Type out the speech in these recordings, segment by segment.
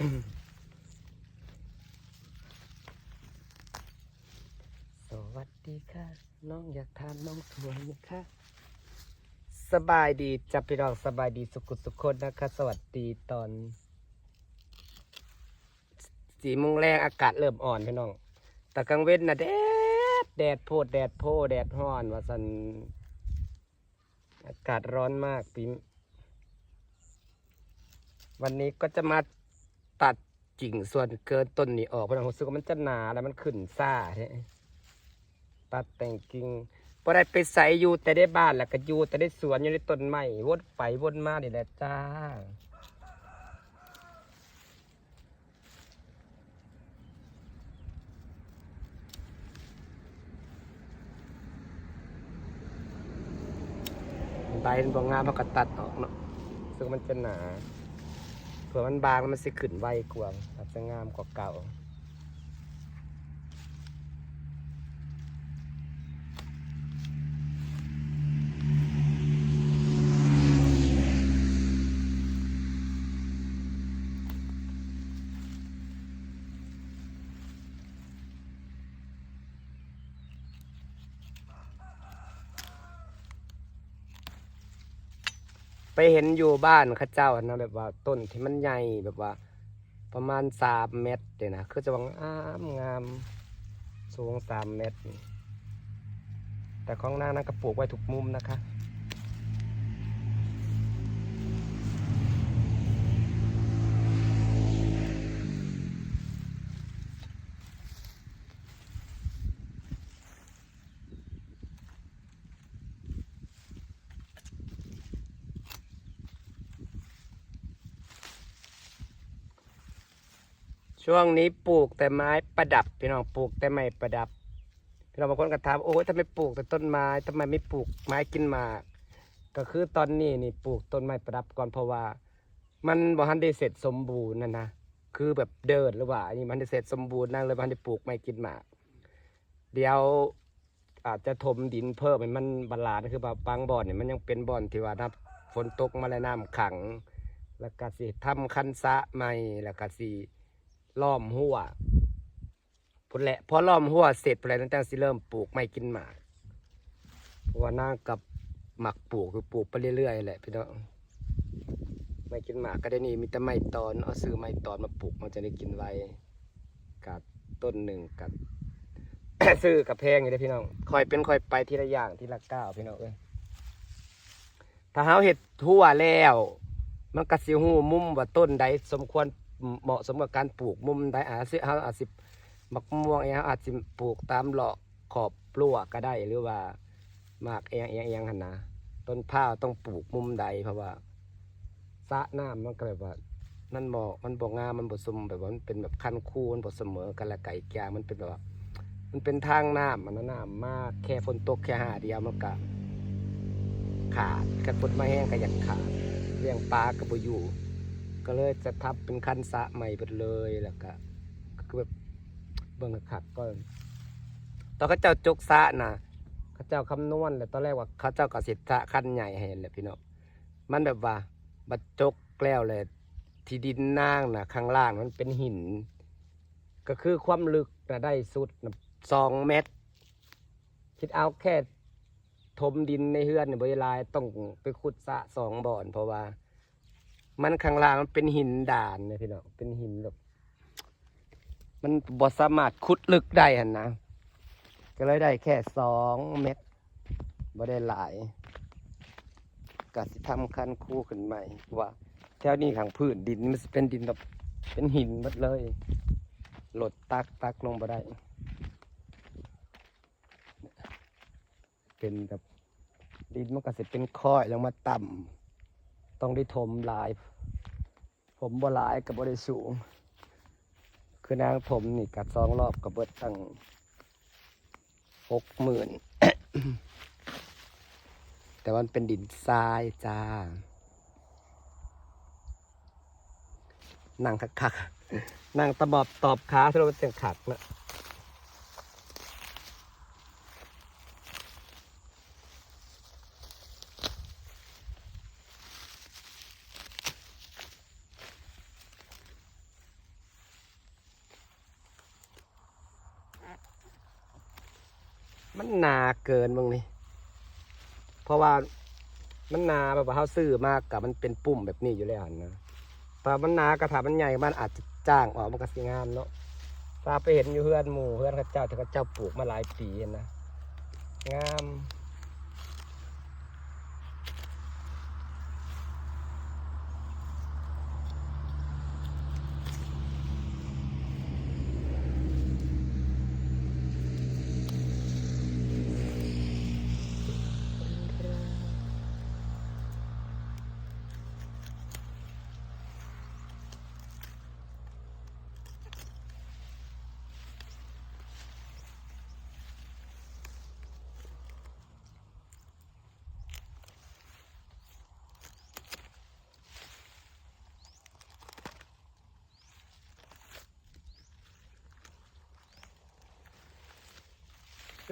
สวัสดีค่ะ น้องอยากทานน้องสวไหมคะสบายดีจับพี่น้องสบายดีสุขุสุขคนนะคะ สวัสดีตอนสี่โมงแรงอากาศเริ่มอ่อนพี่น้อง แต่กลางเว้นนะแดดแดดโพดแดดโพแดดห้อนว่าสันอากาศร้อนมากปีวันนี้ก็จะมา ตัดกิ่งส่วนเกินต้นนี้ออกเพราะผมรู้สึกว่ามันจะหนาแล้วมันขึ้นซ่าใช่ตัดแต่งกิ่งพอได้ไปใส่อยู่แต่ได้บ้านแล้วก็อยู่แต่ได้สวนอยู่ในต้นไม้วนไปวนมานี่แหละจ้าใบมันบางงามมันก็ตัดออกเนาะซึ่งมันจะหนา เผื่อมันบางแล้วมันสิขึ้นไวกว่าอาจจะงามกว่าเก่า เห็นอยู่บ้านข้าเจ้านะแบบว่าต้นที่มันใหญ่แบบว่า ประมาณสามเมตรเลยนะคือจะวางอ้ามงาม สูงสามเมตร แต่ของนางนั้นก็ปลูกไว้ทุกมุมนะคะ ช่วงนี้ปลูกแต่ไม้ประดับพี่น้องปลูกแต่ไม้ประดับพี่น้องบางคนก็ถามโอ้ยทำไมปลูกแต่ต้นไม้ทำไมไม่ปลูกไม้กินหมาก ก็คือตอนนี้นี่ปลูกต้นไม้ประดับก่อนเพราะว่า มันบ่ทันได้เสร็จสมบูรณ์นะนะคือแบบเดินหรือว่าอันนี้มันได้เสร็จสมบูรณ์นั่งเลยมันได้ปลูกไม้กินหมาก เดี๋ยวอาจจะถมดินเพิ่มให้มันบาลานซ์คือแบบบางบ่อนเนี่ยมันยังเป็นบ่อนที่ว่าน้ำฝนตกมาแล้วน้ำขัง แล้วก็สิทำคันสะใหม่แล้วก็สิ ล้อมหัวพุ่นแหละพอล้อมหัวเสร็จพุ่นแหละตั้งแต่สิเริ่มปลูกไม่กินหมากเพราะว่านางกับหมักปลูกคือปลูกไปเรื่อยๆแหละพี่น้องไม่กินหมากก็ได้นี่มีแต่ไม้ตอนเอาซื้อไม้ตอนมาปลูกมันจะได้กินไวกับต้นหนึ่งกับ ซื้อกับแพงอยู่เด้อพี่น้องคอยเป็นคอยไปทีละอย่างทีละก้าวพี่น้องเอ้ยถ้าเฮาเห็ดทั่วแล้ว มันก็สิหูมุมว่าต้นใดสมควร เหมาะสมกับการปลูกมุมใดอาจสิเฮาอาจสิมักม่วงเองอาจสิปลูกตามเลาะขอบปลวกก็ได้หรือว่ามากเองเองเองหันนะต้นผ้าต้องปลูกมุมใดเพราะว่าสะน้ำมันก็แบบว่านั่นเหมาะมันบ่งามมันบ่สมแบบว่ามันเป็นแบบคันคูมันบ่เสมอกันละไก่แกมันเป็นแบบว่ามันเป็นทางน้ำมันนะน้ำมากแค่ฝนตกแค่หาเดียวมันก็ขาดกระปุดมาแห้งก็อยากขาดเลี้ยงปลากับบ่อยู่ ก็เลยจะทับเป็นคันสะใหม่ไปเลยแล้วก็คือแบบเบิ่งขัดก็ตอนเขาเจ้าจกสะนะเขาเจ้าคำนวณแล้วตอนแรกว่าเขาเจ้ากสิทธะคันใหญ่ให้แหละพี่น้องมันแบบว่าบัดจกแล้วเลยที่ดินนางนะข้างล่างมันเป็นหิน ก็คือความลึกนะได้สุดนะสองเมตร คิดเอาแค่ ถมดินในเฮือนเนี่ยบริลายต้องไปขุดสะสองบ่อนเพราะว่า มันข้างล่างมันเป็นหินด่านนี่ยพี่น้องเป็นหินแบบมันบ่สามารถขุดลึกได้หันนะ ก็เลยได้แค่สองเม็ดบ่ได้หลายกสิทำคันคู่ขึ้นใหม่ว่าแถวนี้ข้างพื้นดินมันเป็นดินแบบเป็นหินหมดเลยหลดตักตักลงบ่ได้ เป็นแบบดินมันก็จะเป็นค่อยลงมาต่ำ ต้องได้ถมหลาย ผมบ่หลายกับบ่ได้สูง คือนางถมนี่กัดสองรอบกับเบิดตั้งหกหมื่นแต่วันเป็นดินทรายจ้า นั่งคักๆ นั่งตะบอบตอบขาที่เราเป็นเสียงขักนะ มันหนาเกินมึงนี่เพราะว่ามันหนาแบบว่าเขาซื้อมากกับมันเป็นปุ่มแบบนี้อยู่แล้วนะแต่มันหนากระถามันใหญ่มันอาจจะจ้างออกมันก็สีงามเนาะตาไปเห็นอยู่เพื่อนหมู่เพื่อนเข้าเจ้าที่เขาเจ้าปลูกมาหลายปีนะงาม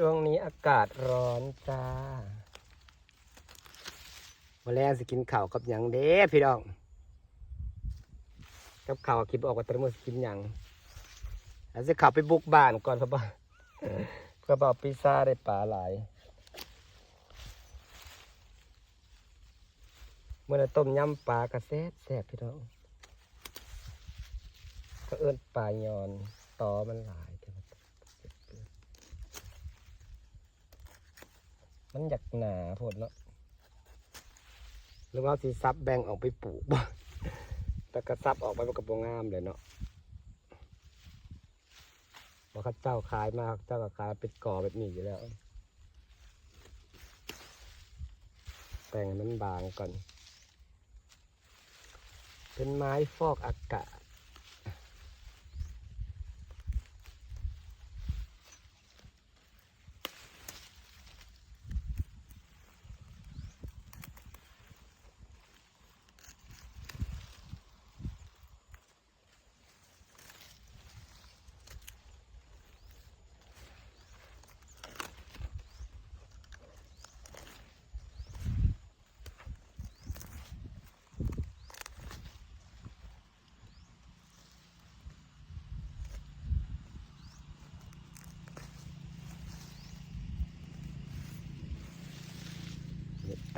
ช่วงนี้อากาศร้อนจ้าวันแรกสิกินข้าวกับหยังเด้พี่น้อง กับข้าวคิดบ่ออกว่าตะมือสิกินหยังแล้วสิเขับไปบุกบ้านก่อนครับบ่าเพื่อบอกพิซซ่าได้ปลาหลายเมื่อต้มยำปลากระแซ่บแซ่บพี่น้องก็เอิ้นปลายอนตอมันหลายแต่ว่า มันอยากหนาโพดเนาะหรือว่าสิซับแบ่งออกไปปลูกบ่แต่กระซับออกไปมันก็บ่งามเลยเนาะบอกเขาเจ้าขายมากเจ้าก็ขายเป็นก่อแบบนี้อยู่แล้ว แต่งมันบางก่อน เป็นไม้ฟอกอากาศ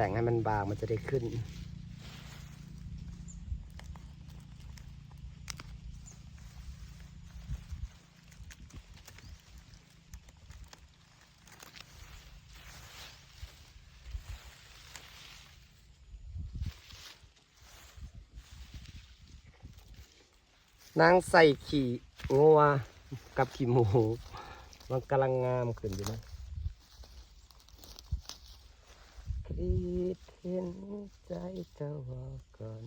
แต่งให้มันบางมันจะได้ขึ้น นางใส่ขี่งัวกับขี่หมู มันกำลังงามขึ้นอยู่นะคิด เห็นใจเจ้าวก่อน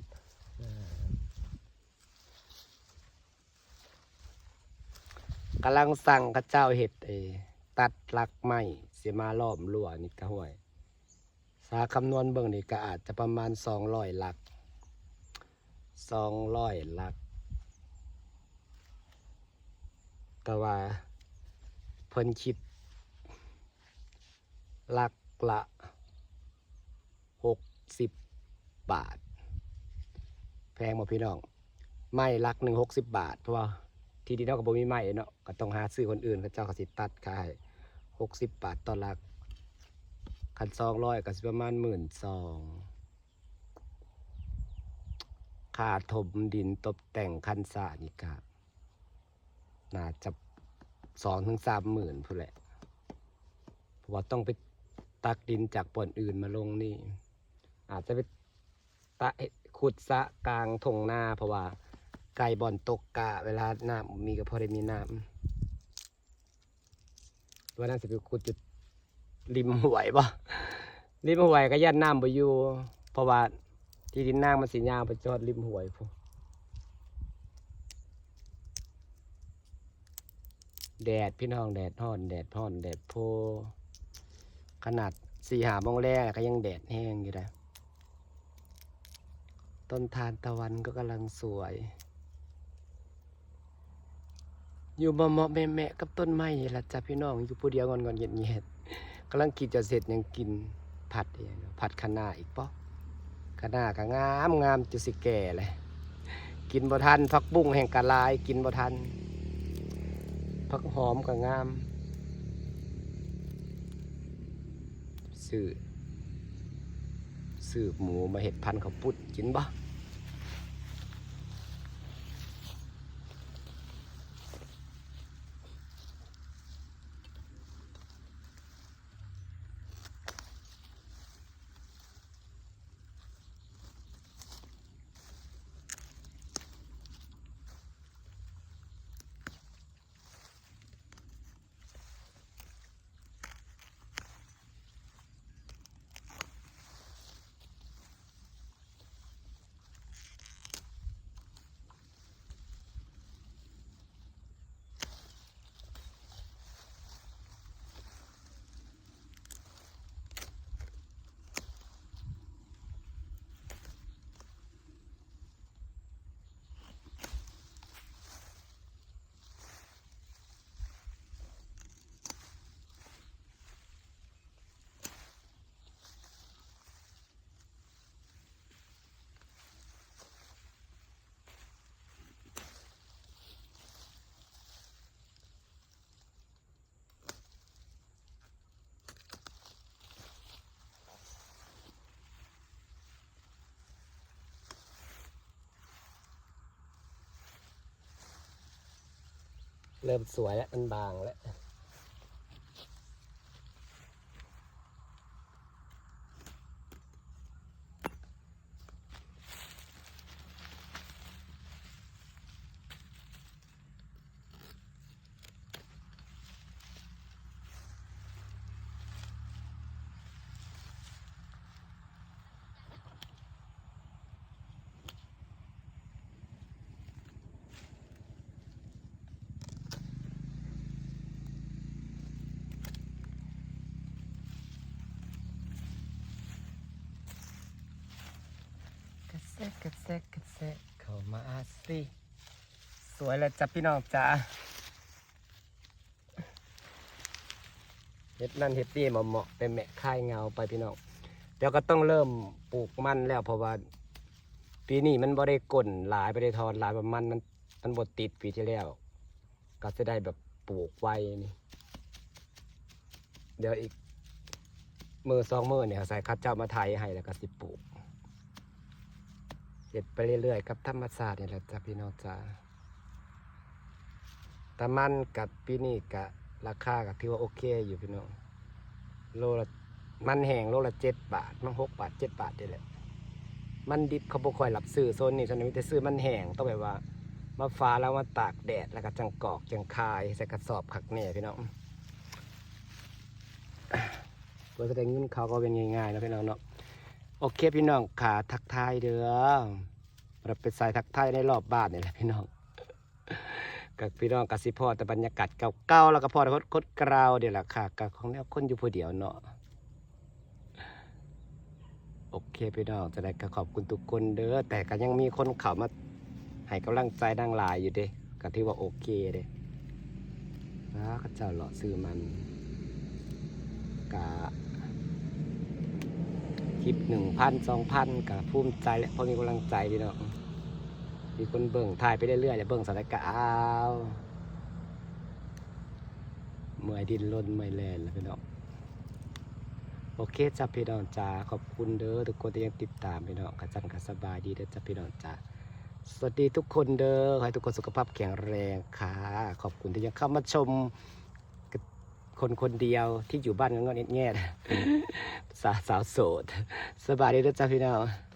กำลังสั่งข้าเจ้าเห็ดเอตัดลักไม้เสียมาล้อมรั้วนี่ก็ห่วย สาคำนวณเบิ่งนี่ก็อาจจะประมาณสองร้อยหลักสองร้อยหลักแต่ว่าเพิ่นคิดหลักละ สิบบาท แพงหมดพี่น้อง ไม้ลักหนึ่งหกสิบบาท เพราะว่าที่ดินเราก็บ่มีไม้เนาะก็ต้องหาซื้อคนอื่นเขาเจ้าก็สิตัดขายหกสิบบาทต่อลักคันซองร้อยก็สิประมาณหมื่นสองค่าถมดินตกแต่งคันสระนี่ก็น่าจะสองถึงสามหมื่นพู้นแหละ เพราะว่าต้องไปตักดินจากป่อนอื่นมาลงนี่ อาจจะไปตะขุดสะกลางทงหน้า เพราะว่า ไก่บอนตกกะ เวลาน้ำมีก็พอได้มีน้ำว่าน่าจะไปขุดจุดริมหวยบ่ริมหวยก็ยันน้ำไปอยู่เพราะว่าที่ดินนางมันสียาวไปจอดริมหวยพวกแดดพี่น้องแดดฮ้อนแดดฮ้อนแดดโพขนาดสี่หาโมงแรกก็ยังแดดแห้งอยู่นะ ต้นทานตะวันก็กำลังสวย อยู่บ่เหมาะแม่แม่กับต้นไม้นี่ละจ้ะพี่น้อง อยู่ผู้เดียวงอนงอนเงียดเงียดกำลังกินจะเสร็จยังกินผัดเองผัดคะน้าอีกปะคะน้าก็งามงามจะสิแก่เลย กินบ่ทันผักบุ้งแห่งกะลาย กินบ่ทันผักหอมก็งามซื้อซื้อหมูมาเห็ดพันธุ์ข้าปุ้นกินบ่ เริ่มสวยแล้วมันบางแล้ว กระแซะกระแซะกระแซะเข้ามา สิสวยแล้วจ้ะพี่น้องจ้าเห็ดนั่นเห็ดนี่เหมาะเป็นแม่ค่ายเงาไปพี่น้องเดี๋ยวก็ต้องเริ่มปลูกมันแล้วเพราะว่า ปีนี้มันบ่ได้กลนหลายบ่ได้ทอนหลายประมันมันมันบดติดปีที่แล้ว ก็จะได้แบบปลูกไว้นี่ เดี๋ยวอีกมือสองมือเนี่ยใส่คัดเจ้ามาไทยให้แล้วก็สิปลูก เห็ดไปเรื่อยๆกับธรรมศาสตร์นี่แหละจ้ะพี่น้องจ้าแตะมันกับปีนี้กับราคากับที่ว่าโอเคอยู่พี่น้องโลละมันแห้งโลละเจ็ดบาทมันหกบาทเจ็ดบาทนี่แหละมันดิบเขาบ่ค่อยรับซื้อโซนนี้โซนนี้มีแต่ซื้อมันแห้งต้องแบบว่ามาฟ้าแล้วมาตากแดดแล้วก็จังกอกจังคายใส่กระสอบขักแน่พี่น้องเพื่อแสดงเงินเขาก็เป็นง่ายๆนะพี่น้องเนาะ โอเคพี่น้องขาทักทายเด้อเราไปใส่ทักทายในรอบบ้านนี่แหละพี่น้องกับพี่น้องกับสิพ่อแต่บรรยากาศเก่าๆแล้วก็พ่อคดคดกราวเดี๋ยวล่ะค่ะกับของแนวคนอยู่ผู้เดียวเนาะโอเคพี่น้องจะได้ก็ขอบคุณทุกคนเด้อแต่ก็ยังมีคนเข้ามาให้กำลังใจดังหลายอยู่เด้ก็ที่ว่าโอเคเด้ว้าเขาเจ้าหล่อซื้อมันกะ คลิปหนึ่งพันสองพันกับภูมิใจและพอมีกำลังใจพี่น้องมีคนเบิ่งถ่ายไปเรื่อยๆแล้วเบิ่งสถานการณ์เมื่อยดินล้นเมื่อยแลนแล้วพี่น้องโอเคจ้าพี่น้องจ้าขอบคุณเด้อทุกคนที่ยังติดตามพี่น้องกระจันกระสบายดีเด้อจ้าพี่น้องจ้าสวัสดีทุกคนเด้อขอให้ทุกคนสุขภาพแข็งแรงค่ะ ขอบคุณที่ยังเข้ามาชม คนคนเดียวที่อยู่บ้านงอนๆแง่ๆสาวสาวโสด สบายดีนะจ๊ะพี่น้อง